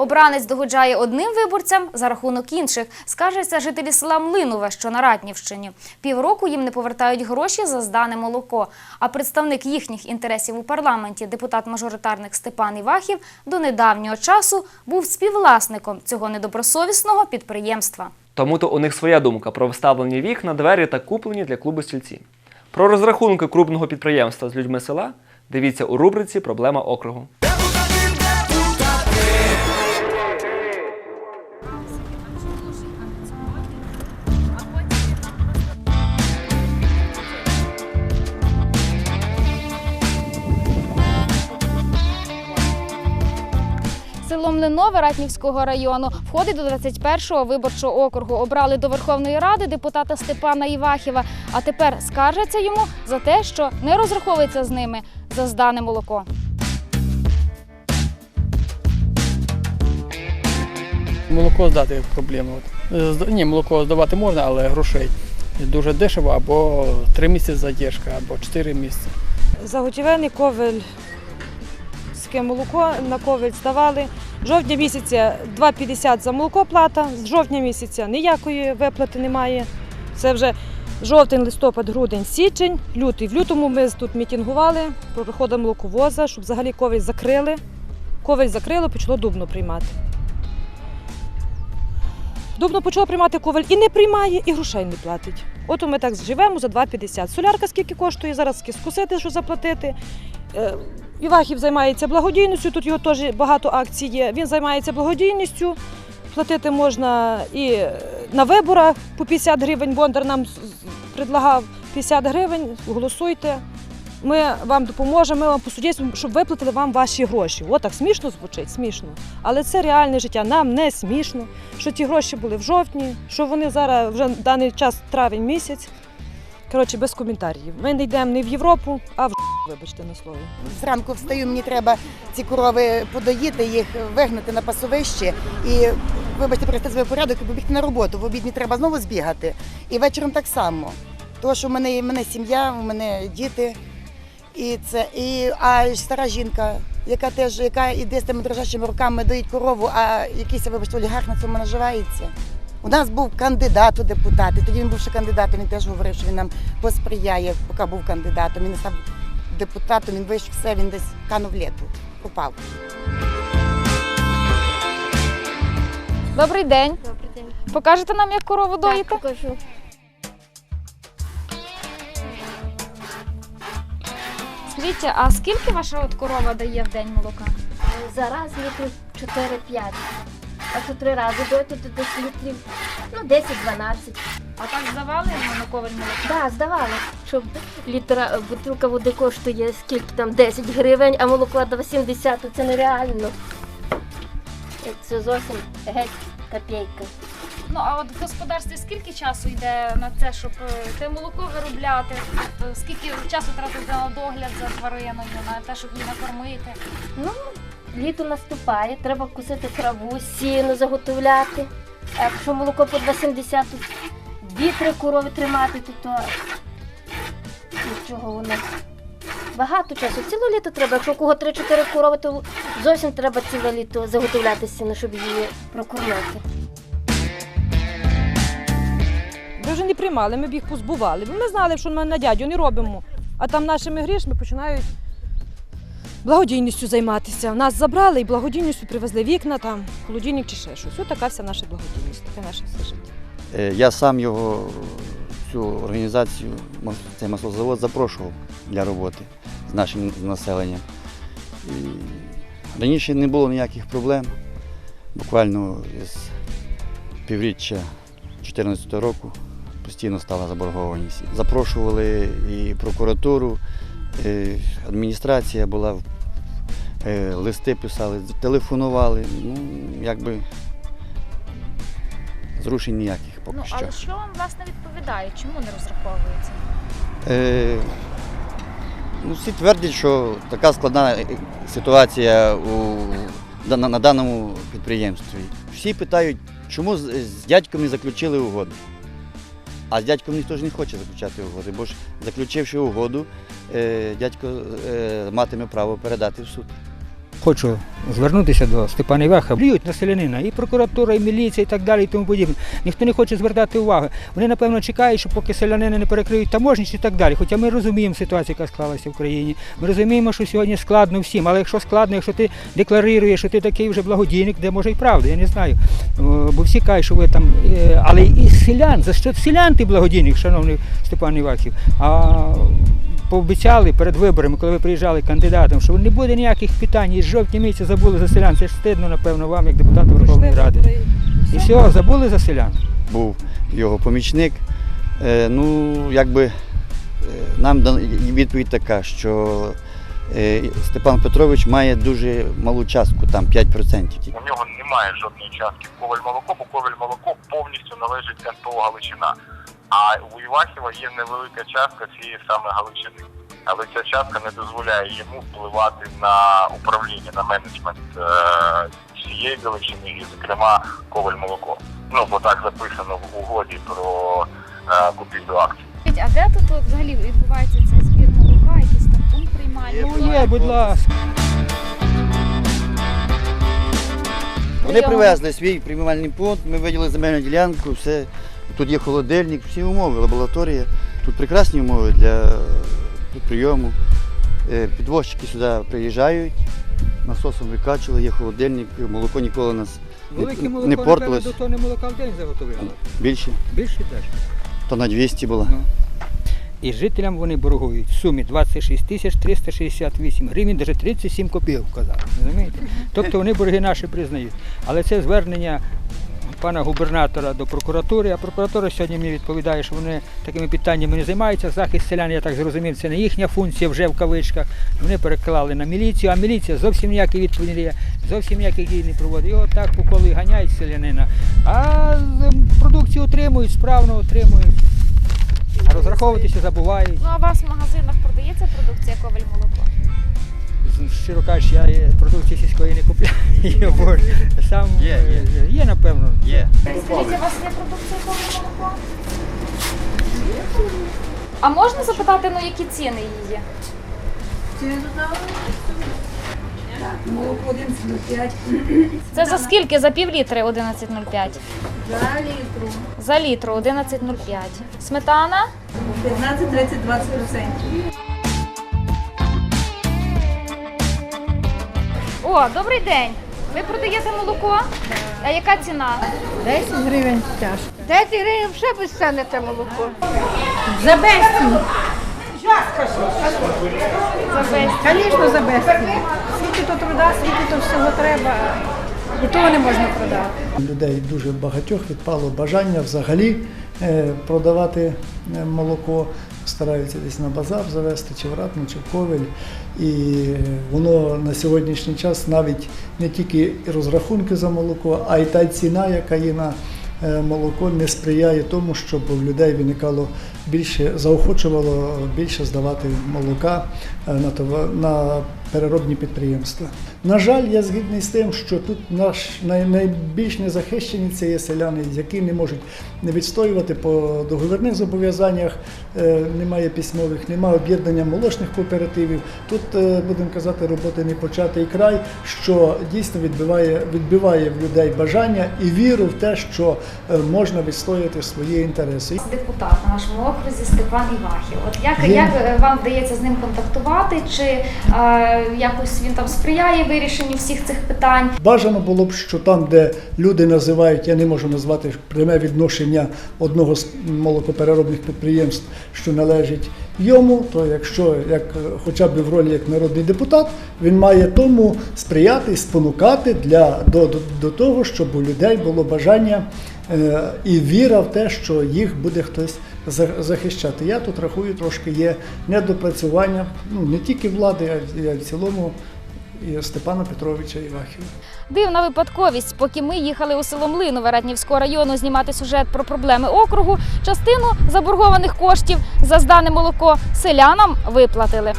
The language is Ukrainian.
Обранець догоджає одним виборцям за рахунок інших, скаржаться жителі села Млинове, що на Ратнівщині. Півроку їм не повертають гроші за здане молоко. А представник їхніх інтересів у парламенті, депутат-мажоритарник Степан Івахів, до недавнього часу був співвласником цього недобросовісного підприємства. Тому то у них своя думка про вставлені вікна, двері та куплені для клубу стільці. Про розрахунки крупного підприємства з людьми села дивіться у рубриці Проблема округу. Село Млинове Ратнівського району входить до 21-го виборчого округу. Обрали до Верховної Ради депутата Степана Івахіва. А тепер скаржаться йому за те, що не розраховується з ними за здане молоко. Молоко здати проблема. От. Ні, молоко здавати можна, але грошей дуже дешево, або 3 місяці задержка, або 4 місяці. Заготівельний ковель, ске молоко на ковель здавали. Жовтня місяця 2,50 за молоко плата, з жовтня місяця ніякої виплати немає. Це вже жовтень, листопад, грудень, січень, лютий. В лютому ми тут мітингували про приходу молоковоза, щоб взагалі ковель закрили. Ковель закрили, почало дубно приймати. Дубно почало приймати коваль і не приймає, і грошей не платить. От ми так живемо за 2,50. Солярка скільки коштує, зараз скусити, що заплатити. Івахів займається благодійністю, тут його теж багато акцій є. Він займається благодійністю. Платити можна і е, на виборах по 50 гривень. Бондар нам предлагав 50 гривень, голосуйте. Ми вам допоможемо, ми вам посудимо, щоб виплатили вам ваші гроші. О, так смішно звучить, смішно. Але це реальне життя. Нам не смішно, що ті гроші були в жовтні, що вони зараз вже в даний час травень місяць. Коротше, без коментарів. Ми не йдемо не в Європу, а в вибачте на слові. Зранку встаю, мені треба ці корови подоїти, їх вигнати на пасовище і, вибачте, привести себе порядок і побігти на роботу. В обід мені треба знову збігати. І вечором так само. Тому що в мене, в мене сім'я, у мене діти. І це, і, а стара жінка, яка теж яка іде з тими дрожащими руками доїть корову, а якийсь, вибачте, олігарх на цьому наживається. У нас був кандидат у депутати. Тоді він був ще кандидатом, він теж говорив, що він нам посприяє, поки був кандидатом. Він став депутатом, він вийшов все, він десь канув літу, пропав. Добрий день. Добрий день. Покажете нам, як корову доїте? Так, покажу. Скажіть, а скільки ваша от корова дає в день молока? Зараз літрів 4-5. А то три рази дойти то десь літрів ну, 10-12. А так здавали на коваль молока? Так, здавали, щоб літра бутилка води коштує скільки там 10 гривень, а молоко до 80, це нереально. Це зовсім геть копійка. Ну а от в господарстві скільки часу йде на це, щоб е, те молоко виробляти? Е, Скільки часу тратите на догляд за твариною, на те, щоб її накормити? Ну, літо наступає, треба кусити траву, сіно заготовляти. А якщо молоко по 2,70, то дві-три корови тримати, то, нічого воно. Багато часу. Ціле літо треба. Якщо у кого 3-4 корови, то зовсім треба ціле літо заготовляти сіно, щоб її прокормити. Ми вже не приймали, ми б їх позбували. Ми знали, що ми на дядю не робимо. А там нашими грішми починають благодійністю займатися. Нас забрали і благодійністю привезли вікна, там, холодильник чи ще щось. Ось така вся наша благодійність, таке наше все життя. Е, Я сам його, цю організацію, цей маслозавод запрошував для роботи з нашим населенням. І раніше не було ніяких проблем. Буквально з півріччя 2014 року постійно стала заборгованість. Запрошували і прокуратуру, і адміністрація була, е, листи писали, телефонували. Ну, якби зрушень ніяких поки Ну що. але що вам власне відповідає? Чому не розраховується? Е, ну, всі твердять, що така складна е, ситуація у, на, на даному підприємстві. Всі питають, чому з, з дядьком не заключили угоду. А з дядьком ніхто ж не хоче заключати угоди, бо ж заключивши угоду, е, дядько е, матиме право передати в суд. Хочу звернутися до Степана Іваха. Блюють на селянина і прокуратура, і міліція, і так далі, і тому подібне. Ніхто не хоче звертати увагу. Вони, напевно, чекають, що поки селянини не перекриють таможність і так далі. Хоча ми розуміємо ситуацію, яка склалася в країні. Ми розуміємо, що сьогодні складно всім. Але якщо складно, якщо ти декларуєш, що ти такий вже благодійник, де може і правда, я не знаю. Бо всі кажуть, що ви там. е, Але і селян, за що селян ти благодійник, шановний Степан Івахів. А пообіцяли перед виборами, коли ви приїжджали кандидатом, що не буде ніяких питань, і з жовтня місяця забули за селян. Це ж стидно, напевно, вам, як депутату Верховної Ради. І все, забули за селян. Був його помічник. Е, Ну, якби е, нам відповідь така, що е, Степан Петрович має дуже малу частку, там 5% У нього немає жодної частки в Коваль молоко, бо Коваль молоко повністю належить НПО Галичина. А у Івахіва є невелика частка цієї саме Галичини. Але ця частка не дозволяє йому впливати на управління, на менеджмент е, всієї Галичини і, зокрема, Коваль молоко. Ну, бо так записано в угоді про е, купівлю акцій. А де тут взагалі відбувається цей збір молока, якийсь там пункт приймання? Ну є, будь ласка. Вони привезли свій приймальний пункт, ми виділи земельну ділянку, все. Тут є холодильник, всі умови, лабораторія. Тут прекрасні умови для прийому. Е, Підвозчики сюди приїжджають, насосом викачували, є холодильник, молоко ніколи нас Велике не, молоко, не портилось. до тонни молока в день заготовляли. Більше, Більше теж. то на 200 було. Ну. І жителям вони боргують в сумі 26 тисяч 368 гривень, навіть 37 копійок казали. Розумієте? Тобто вони борги наші признають. Але це звернення пана губернатора до прокуратури, а прокуратура сьогодні мені відповідає, що вони такими питаннями не займаються. Захист селян, я так зрозумів, це не їхня функція вже в кавичках. Вони переклали на міліцію, а міліція зовсім ніякі відповіді, зовсім ніяких дій не проводить. І отак по колу і ганяють селянина. А продукцію отримують, справно отримують. А розраховуватися забувають. Ну а у вас в магазинах продається продукція Коваль молоко? Щиро кажучи, я продукції сільської не купляю. бо Сам Є, е, є, напевно. Є. Скажіть, у вас є продукція Коваль молоко? А можна запитати, ну які ціни її? Так, молоко 11,05. Це за скільки? За пів літри 11,05? За літру. За літру 11,05. Сметана? 15-30-20%. О, добрий день. Ви продаєте молоко? А яка ціна? 10 гривень тяжко. 10 гривень вже безцінне це молоко. За безцінь. Звісно, за безцінь. Скільки то труда, скільки то всього треба. Того не можна продати. людей дуже багатьох відпало бажання взагалі е, продавати е, молоко, стараються десь на базар завести, чи в Ратну, чи в Ковель. І е, воно на сьогоднішній час навіть не тільки розрахунки за молоко, а й та ціна, яка є на молоко, не сприяє тому, щоб у людей виникало більше, заохочувало більше здавати молока на, на переробні підприємства. На жаль, я згідний з тим, що тут наш най, найбільш незахищені це є селяни, які не можуть не відстоювати по договірних зобов'язаннях, е, немає письмових, немає об'єднання молочних кооперативів. Тут, е, будемо казати, роботи не початий край, що дійсно відбиває, відбиває в людей бажання і віру в те, що е, можна відстояти свої інтереси. Депутат на нашому окрузі Степан Івахів. От як, як вам вдається з ним контактувати? Чи е, якось він там сприяє вирішенню всіх цих питань? Бажано було б, що там, де люди називають, я не можу назвати пряме відношення одного з молокопереробних підприємств, що належить йому, то якщо як хоча б в ролі як народний депутат, він має тому сприяти спонукати для до, до, до того, щоб у людей було бажання е, і віра в те, що їх буде хтось захищати. Я тут рахую, трошки є недопрацювання ну не тільки влади, а й в цілому і Степана Петровича Івахіва. Дивна випадковість, поки ми їхали у село Млинове Раднівського району знімати сюжет про проблеми округу, частину заборгованих коштів за здане молоко селянам виплатили.